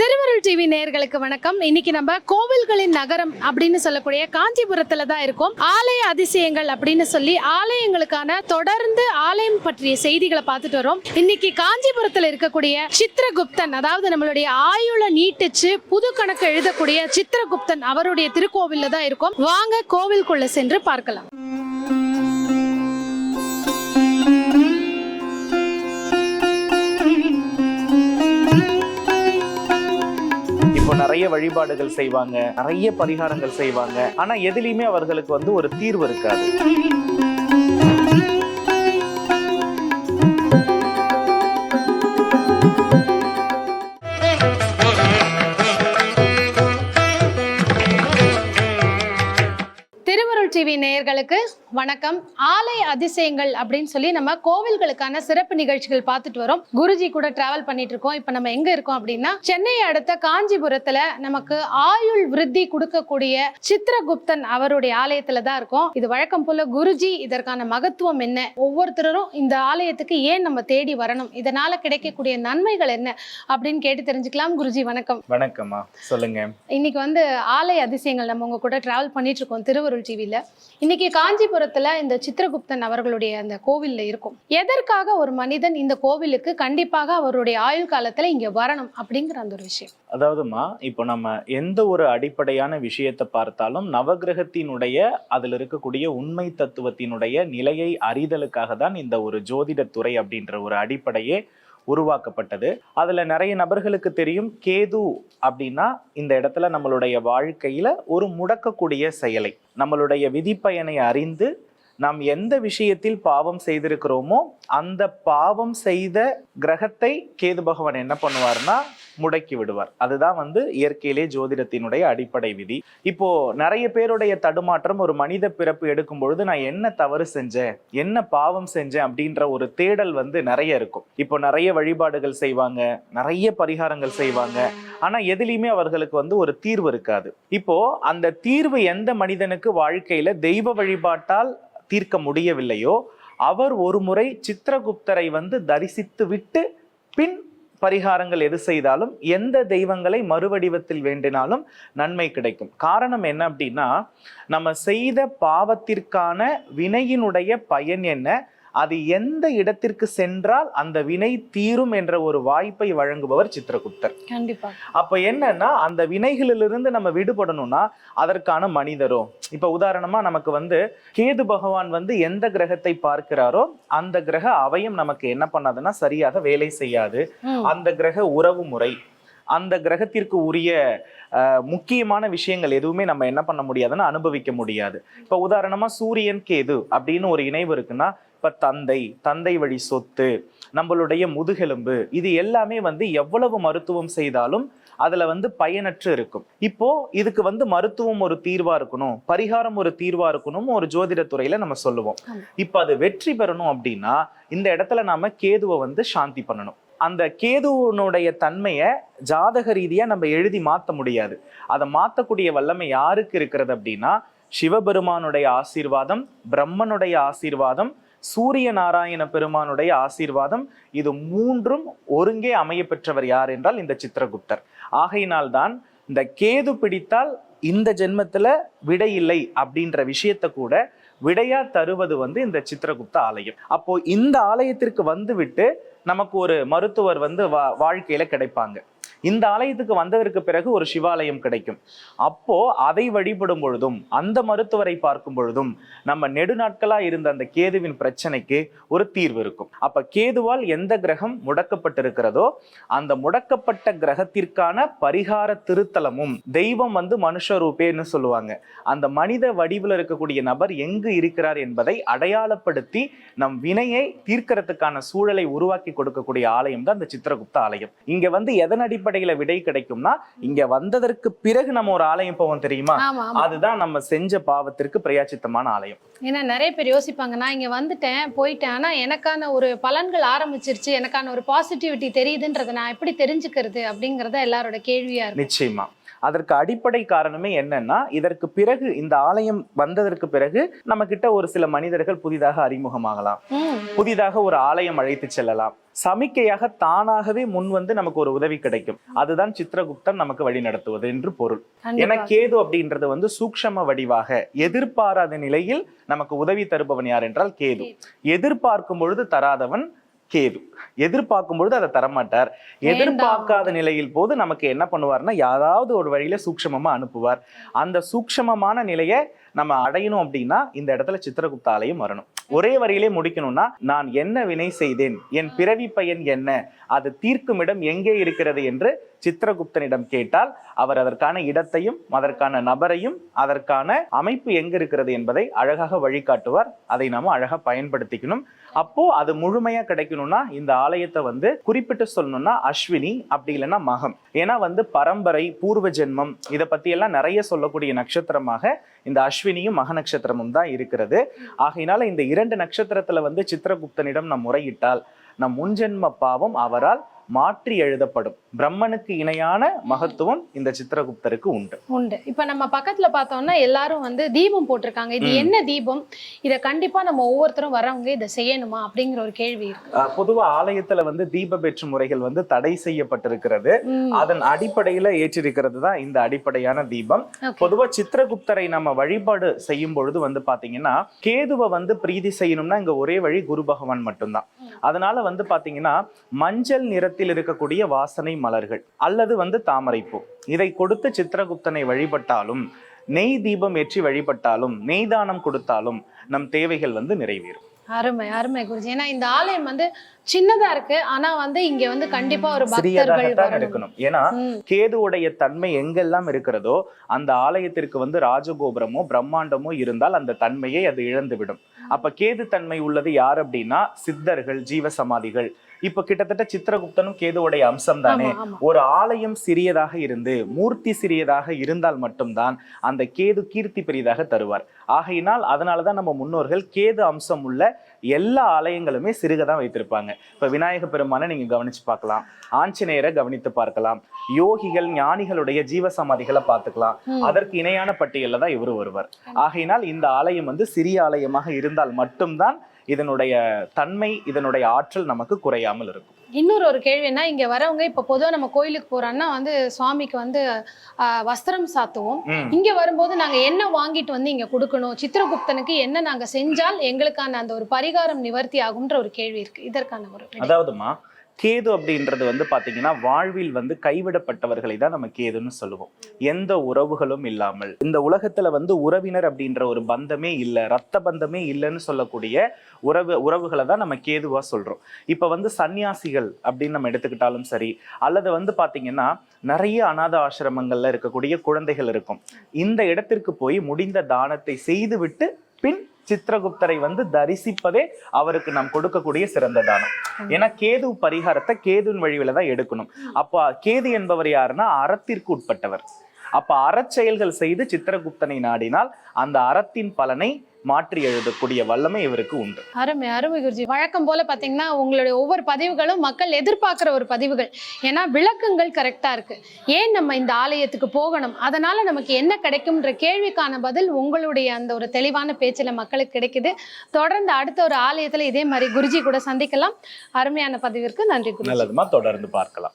திருமருள் TV நேயர்களுக்கு வணக்கம். இன்னைக்கு நம்ம கோவில்களின் நகரம் அப்படின்னு சொல்லக்கூடிய காஞ்சிபுரத்துல தான் இருக்கோம். ஆலய அதிசயங்கள் அப்படின்னு சொல்லி ஆலயங்களுக்கான தொடர்ந்து ஆலயம் பற்றிய செய்திகளை பார்த்துட்டு வரோம். இன்னைக்கு காஞ்சிபுரத்துல இருக்கக்கூடிய சித்திரகுப்தன் அதாவது நம்மளுடைய ஆயுள நீட்டிச்சு புது கணக்கு எழுதக்கூடிய சித்திரகுப்தன் அவருடைய திருக்கோவில்ல தான் இருக்கும். வாங்க கோவிலுக்குள்ள சென்று பார்க்கலாம். நிறைய வழிபாடுகள் செய்வாங்க நிறைய பரிகாரங்கள் செய்வாங்க. ஆனா எதுலயுமே அவர்களுக்கு வந்து ஒரு தீர்வு இருக்காது. நேயர்களுக்கு வணக்கம். ஆலய அதிசயங்கள் அப்படின்னு சொல்லி நம்ம கோவில்களுக்கான சிறப்பு நிகழ்ச்சிகள் பார்த்துட்டு வரோம். குருஜி கூட டிராவல் பண்ணிட்டு இருக்கோம். இப்போ நம்ம எங்க இருக்கோம் அப்படின்னா சென்னை அடுத்த காஞ்சிபுரத்துல நமக்கு ஆயுள் விருத்தி கொடுக்கக்கூடிய சித்திரகுப்தன் அவருடைய ஆலயத்துல தான் இருக்கோம். இது வழக்கம் போல குருஜி இதற்கான மகத்துவம் என்ன? ஒவ்வொருத்தரும் இந்த ஆலயத்துக்கு ஏன் நம்ம தேடி வரணும்? இதனால கிடைக்கக்கூடிய நன்மைகள் என்ன? அப்படின்னு கேட்டு தெரிஞ்சுக்கலாம். குருஜி வணக்கம். வணக்கம்மா. சொல்லுங்க. இன்னைக்கு வந்து ஆலய அதிசயங்கள் நம்ம உங்க கூட டிராவல் பண்ணிட்டு இருக்கோம். திருவருள் டிவில இன்னைக்கு காஞ்சிபுரத்துல இந்த சித்திரகுப்தன் அவர்களுடைய அந்த கோவில்ல இருக்கும். எதற்காக ஒரு மனிதன் இந்த கோவிலுக்கு கண்டிப்பாக அவருடைய ஆயுள் காலத்துல இங்க வரணும் அப்படிங்கிற அந்த ஒரு விஷயம். அதாவதுமா இப்போ நம்ம எந்த ஒரு அடிப்படையான விஷயத்தை பார்த்தாலும் நவகிரகத்தினுடைய அதில் இருக்கக்கூடிய உண்மை தத்துவத்தினுடைய நிலையை அறிதலுக்காக தான் இந்த ஒரு ஜோதிடத் துறை அப்படின்ற ஒரு அடிப்படையே உருவாக்கப்பட்டது. அதில் நிறைய நபர்களுக்கு தெரியும் கேது அப்படின்னா இந்த இடத்துல நம்மளுடைய வாழ்க்கையில் ஒரு முடக்கக்கூடிய செயலை. நம்மளுடைய விதிப்பயனை அறிந்து நாம் எந்த விஷயத்தில் பாவம் செய்திருக்கிறோமோ அந்த பாவம் செய்த கிரகத்தை கேது பகவான் என்ன பண்ணுவார்னா முடக்கி விடுவார். அதுதான் வந்து இயற்கையிலே ஜோதிடத்தினுடைய அடிப்படை விதி. இப்போ நிறைய பேருடைய தடுமாற்றம் ஒரு மனித பிறப்பு எடுக்கும் பொழுது நான் என்ன தவறு செஞ்சேன்? என்ன பாவம் செஞ்சேன்? அப்படின்ற ஒரு தேடல் வந்து நிறைய இருக்கும். இப்போ நிறைய வழிபாடுகள் செய்வாங்க நிறைய பரிகாரங்கள் செய்வாங்க. ஆனா எதுலையுமே அவர்களுக்கு வந்து ஒரு தீர்வு இருக்காது. இப்போ அந்த தீர்வு எந்த மனிதனுக்கு வாழ்க்கையில தெய்வ வழிபாட்டால் தீர்க்க முடியவில்லையோ அவர் ஒரு முறை சித்திரகுப்தரை வந்து தரிசித்து விட்டு பின் பரிகாரங்கள் எது செய்தாலும் எந்த தெய்வங்களை மறுவடிவத்தில் வேண்டினாலும் நன்மை கிடைக்கும். காரணம் என்ன அப்படின்னா நம்ம செய்த பாவத்திற்கான வினையினுடைய பயன் என்ன? அது எந்த இடத்திற்கு சென்றால் அந்த வினை தீரும் என்ற ஒரு வாய்ப்பை வழங்குபவர் சித்திரகுப்தர். கண்டிப்பா. அப்ப என்னன்னா அந்த வினைகளிலிருந்து நம்ம விடுபடணும்னா அதற்கான மனிதரோ இப்ப உதாரணமா நமக்கு வந்து கேது பகவான் வந்து எந்த கிரகத்தை பார்க்கிறாரோ அந்த கிரக அவயம் நமக்கு என்ன பண்ணாதுன்னா சரியாக வேலை செய்யாது. அந்த கிரக உறவு முறை அந்த கிரகத்திற்கு உரிய முக்கியமான விஷயங்கள் எதுவுமே நம்ம என்ன பண்ண முடியாதுன்னா அனுபவிக்க முடியாது. இப்ப உதாரணமா சூரியன் கேது அப்படின்னு ஒரு இணைவு இருக்குன்னா இப்ப தந்தை தந்தை வழி சொத்து நம்மளுடைய முதுகெலும்பு இது எல்லாமே வந்து எவ்வளவு மருத்துவம் செய்தாலும் அதுல வந்து பயனற்று இருக்கும். இப்போ இதுக்கு வந்து மருத்துவம் ஒரு தீர்வா இருக்கணும் பரிகாரம் ஒரு தீர்வா இருக்கணும் ஒரு ஜோதிட துறையில நம்ம சொல்லுவோம். இப்ப அது வெற்றி பெறணும் அப்படின்னா இந்த இடத்துல நாம கேதுவை வந்து சாந்தி பண்ணணும். அந்த கேதுவனுடைய தன்மையை ஜாதக ரீதியா நம்ம எழுதி மாத்த முடியாது. அதை மாத்தக்கூடிய வல்லமை யாருக்கு இருக்கிறது அப்படின்னா சிவபெருமானுடைய ஆசீர்வாதம் பிரம்மனுடைய ஆசீர்வாதம் சூரிய நாராயண பெருமானுடைய ஆசீர்வாதம். இது மூன்றும் ஒருங்கே அமைய பெற்றவர் யார் என்றால் இந்த சித்திரகுப்தர். ஆகையினால்தான் இந்த கேது பிடித்தால் இந்த ஜென்மத்துல விடை இல்லை அப்படின்ற விஷயத்த கூட விடையா தருவது வந்து இந்த சித்திரகுப்த ஆலயம். அப்போ இந்த ஆலயத்திற்கு வந்துவிட்டு நமக்கு ஒரு மருத்துவர் வந்து வா வாழ்க்கையில கிடைப்பாங்க. இந்த ஆலயத்துக்கு வந்ததற்கு பிறகு ஒரு சிவாலயம் கிடைக்கும். அப்போ அதை வழிபடும் பொழுதும் அந்த மருத்துவரை பார்க்கும் பொழுதும் நம்ம நெடுநாட்களா இருந்த அந்த கேதுவின் பிரச்சனைக்கு ஒரு தீர்வு இருக்கும். அப்ப கேதுவால் எந்த கிரகம் முடக்கப்பட்டிருக்கிறதோ அந்த முடக்கப்பட்ட கிரகத்திற்கான பரிகார திருத்தலமும் தெய்வம் வந்து மனுஷ ரூபேன்னு சொல்லுவாங்க. அந்த மனித வடிவில் இருக்கக்கூடிய நபர் எங்கு இருக்கிறார் என்பதை அடையாளப்படுத்தி நம் வினையை தீர்க்கறதுக்கான சூழலை உருவாக்கி கொடுக்கக்கூடிய ஆலயம் தான் இந்த சித்திரகுப்த ஆலயம். இங்க வந்து எதன் அடிப்படையில விடை கிடைக்கும்னா இங்க வந்ததற்கு பிறகு நம்ம ஒரு ஆலயம் போவோம் தெரியுமா? அதுதான் நம்ம செஞ்ச பாவத்திற்கு பிரயாச்சித்தமான ஆலயம். ஏன்னா நிறைய பேர் யோசிப்பாங்க நான் இங்க வந்துட்டேன் போயிட்டேன். ஆனா எனக்கான ஒரு பலன்கள் ஆரம்பிச்சிருச்சு. எனக்கான ஒரு பாசிட்டிவிட்டி தெரியுதுன்றதை நான் எப்படி தெரிஞ்சுக்கிறது? அப்படிங்கறத எல்லாரோட கேள்வியா இருக்கும். நிச்சயமா. அதற்கு அடிப்படை காரணமே என்னன்னா இதற்கு பிறகு இந்த ஆலயம் வந்ததற்கு பிறகு நம்ம கிட்ட ஒரு சில மனிதர்கள் புதிதாக அறிமுகமாகலாம். புதிதாக ஒரு ஆலயம் அழைத்து செல்லலாம். சமிக்கையாக தானாகவே முன் வந்து நமக்கு ஒரு உதவி கிடைக்கும். அதுதான் சித்திரகுப்தன் நமக்கு வழி நடத்துவது என்று பொருள். ஏன்னா. கேது அப்படின்றது வந்து சூக்ஷம வடிவாக எதிர்பாராத நிலையில் நமக்கு உதவி தருபவன் யார் என்றால் கேது. எதிர்பார்க்கும் பொழுது தராதவன் கேது. எதிர்பார்க்கும் பொழுது அதை தரமாட்டார். எதிர்பார்க்காத நிலையில் போது நமக்கு என்ன பண்ணுவார்னா யாராவது ஒரு வழியில சூக்ஷமமா அனுப்புவார். அந்த சூக்ஷமமான நிலையை நம்ம அடையணும் அப்படின்னா இந்த இடத்துல சித்திரகுப்த ஆலயம் வரணும். ஒரே வரியிலே முடிக்கணும்னா நான் என்ன வினை செய்தேன்? என் பிறவி பயன் என்ன? அது தீர்க்கும் இடம் எங்கே இருக்கிறது என்று சித்திரகுப்தனிடம் கேட்டால் அவர் அதற்கான இடத்தையும் அதற்கான நபரையும் அதற்கான அமைப்பு எங்க இருக்கிறது என்பதை அழகாக வழிகாட்டுவார். அதை நாம அழகா பயன்படுத்திக்கணும். அப்போ அது முழுமையா கிடைக்கணும்னா இந்த ஆலயத்தை வந்து குறிப்பிட்டு சொல்லணும்னா அஸ்வினி அப்படி இல்லைன்னா மகம். ஏன்னா வந்து பரம்பரை பூர்வ ஜென்மம் இதை பத்தி எல்லாம் நிறைய சொல்லக்கூடிய நட்சத்திரமாக இந்த அஸ்வினியும் மக நட்சத்திரமும் தான் இருக்கிறது. ஆகையினால இந்த இரண்டு நட்சத்திரத்துல வந்து சித்திரகுப்தனிடம் நம் முறையிட்டால் நம் முன்ஜென்ம பாவம் அவரால் மாற்றி எழுதப்படும். பிரம்மனுக்கு இணையான மகத்துவம் இந்த சித்திரகுப்தருக்கு உண்டு. உண்டு. இப்ப நம்ம பக்கத்துல பார்த்தோம்னா எல்லாரும் வந்து தீபம் போட்டிருக்காங்க. இது. என்ன தீபம்? இத கண்டிப்பா நம்ம ஒவ்வொருத்தரும் வரவங்க இதை செய்யணுமா அப்படிங்கிற ஒரு கேள்வி இருக்கு. பொதுவா ஆலயத்துல வந்து தீப பெற்று முறைகள் வந்து தடை செய்யப்பட்டிருக்கிறது. அதன் அடிப்படையில ஏற்றிருக்கிறது தான் இந்த அடிப்படையான தீபம். பொதுவா சித்திரகுப்தரை நம்ம வழிபாடு செய்யும் பொழுது வந்து பாத்தீங்கன்னா கேதுவை வந்து பிரீதி செய்யணும்னா இங்க ஒரே வழி குரு பகவான் மட்டும்தான். அதனால வந்து பாத்தீங்கன்னா மஞ்சள் நிறத்தில் இருக்கக்கூடிய வாசனை மலர்கள் அல்லது வந்து தாமரைப்பூ இதை கொடுத்து சித்திரகுப்தனை வழிபட்டாலும் நெய் தீபம் ஏற்றி வழிபட்டாலும் நெய் தானம் கொடுத்தாலும் நம் தேவைகள் வந்து நிறைவேறும். அருமை அருமை குருஜி. ஏன்னா இந்த ஆலயம் வந்து சின்னதா இருக்கு. ஆனா வந்து இங்க வந்து கண்டிப்பா ஒரு சிறியதாகத்தான் இருக்கணும் ஏன்னா கேதுவுடைய தன்மை எங்கெல்லாம் இருக்கிறதோ அந்த ஆலயத்திற்கு வந்து ராஜகோபுரமோ பிரம்மாண்டமோ இருந்தால் அந்த தன்மையை அது இழந்துவிடும். அப்ப கேது தன்மை உள்ளது யார் அப்படின்னா சித்தர்கள் ஜீவசமாதிகள். இப்ப கிட்டத்தட்ட சித்திரகுப்தனும் கேதுவுடைய அம்சம் தானே ஒரு ஆலயம் சிறியதாக இருந்து மூர்த்தி சிறியதாக இருந்தால் மட்டும்தான் அந்த கேது கீர்த்தி பெரிதாக தருவார். ஆகையினால் அதனாலதான் நம்ம முன்னோர்கள் கேது அம்சம் உள்ள எல்லா ஆலயங்களுமே சிறுக தான் வைத்திருப்பாங்க. இப்ப விநாயக பெருமானை நீங்க கவனிச்சு பார்க்கலாம். ஆஞ்சநேயரை கவனித்து பார்க்கலாம். யோகிகள் ஞானிகளுடைய ஜீவசமாதிகளை பார்த்துக்கலாம். ம். அதற்கு இணையான பட்டியல்ல தான் இவரு வருவார் ஆகையினால் இந்த ஆலயம் வந்து சிறிய ஆலயமாக இருந்தால் மட்டும்தான் இதனுடைய தன்மை இதனுடைய ஆற்றல் நமக்கு குறையாமல் இருக்கும். இன்னொரு ஒரு கேள்வின்னா இங்க வரவங்க இப்ப பொதுவா நம்ம கோயிலுக்கு போறோம்னா வந்து சுவாமிக்கு வந்து வஸ்திரம் சாத்துவோம். இங்க வரும்போது நாங்க என்ன வாங்கிட்டு வந்து இங்க கொடுக்கணும்? சித்திரகுப்தனுக்கு என்ன நாங்க செஞ்சால் எங்களுக்கான அந்த ஒரு பரிகாரம் நிவர்த்தி ஆகும்ன்ற ஒரு கேள்வி இருக்கு. இதற்கான ஒரு. அதாவதுமா கேது அப்படின்றது வந்து பார்த்தீங்கன்னா வாழ்வில் வந்து கைவிடப்பட்டவர்களை தான் நம்ம கேதுன்னு சொல்லுவோம். எந்த உறவுகளும் இல்லாமல். இந்த உலகத்துல வந்து உறவினர் அப்படின்ற ஒரு பந்தமே இல்லை ரத்த பந்தமே இல்லைன்னு சொல்லக்கூடிய உறவு உறவுகளை தான் நம்ம கேதுவா சொல்றோம். இப்போ வந்து சன்னியாசிகள் அப்படின்னு நம்ம எடுத்துக்கிட்டாலும் சரி அல்லது வந்து பார்த்தீங்கன்னா நிறைய அநாத ஆசிரமங்கள்ல இருக்கக்கூடிய குழந்தைகள் இருக்கும். இந்த இடத்திற்கு போய் முடிந்த தானத்தை செய்துவிட்டு பின் சித்திரகுப்தரை வந்து தரிசிப்பதே அவருக்கு நாம் கொடுக்கக்கூடிய சிறந்த தானம். ஏன்னா கேது பரிகாரத்தை கேதுவின் வழியில தான் எடுக்கணும். அப்போ கேது என்பவர் யாருன்னா அறத்திற்கு உட்பட்டவர். அப்ப அறச்செயல்கள் செய்து சித்திரகுப்தனை நாடினால் அந்த அறத்தின் பலனை மாற்றி எழுதக்கூடிய வல்லமை இவருக்கு உண்டு. அருமை அருமை குருஜி. வழக்கம் போல பாத்தீங்கன்னா உங்களுடைய ஒவ்வொரு பதிவுகளும் மக்கள் எதிர்பார்க்கிற ஒரு பதிவுகள். ஏன்னா விளக்கங்கள் கரெக்டா இருக்கு. ஏன் நம்ம இந்த ஆலயத்துக்கு போகணும்? அதனால நமக்கு என்ன கிடைக்கும்ன்ற கேள்விக்கான பதில் உங்களுடைய அந்த ஒரு தெளிவான பேச்சுல மக்களுக்கு கிடைக்குது. தொடர்ந்து அடுத்த ஒரு ஆலயத்துல இதே மாதிரி குருஜி கூட சந்திக்கலாம். அருமையான பதிவிற்கு நன்றி நல்லதுமா? தொடர்ந்து பார்க்கலாம்.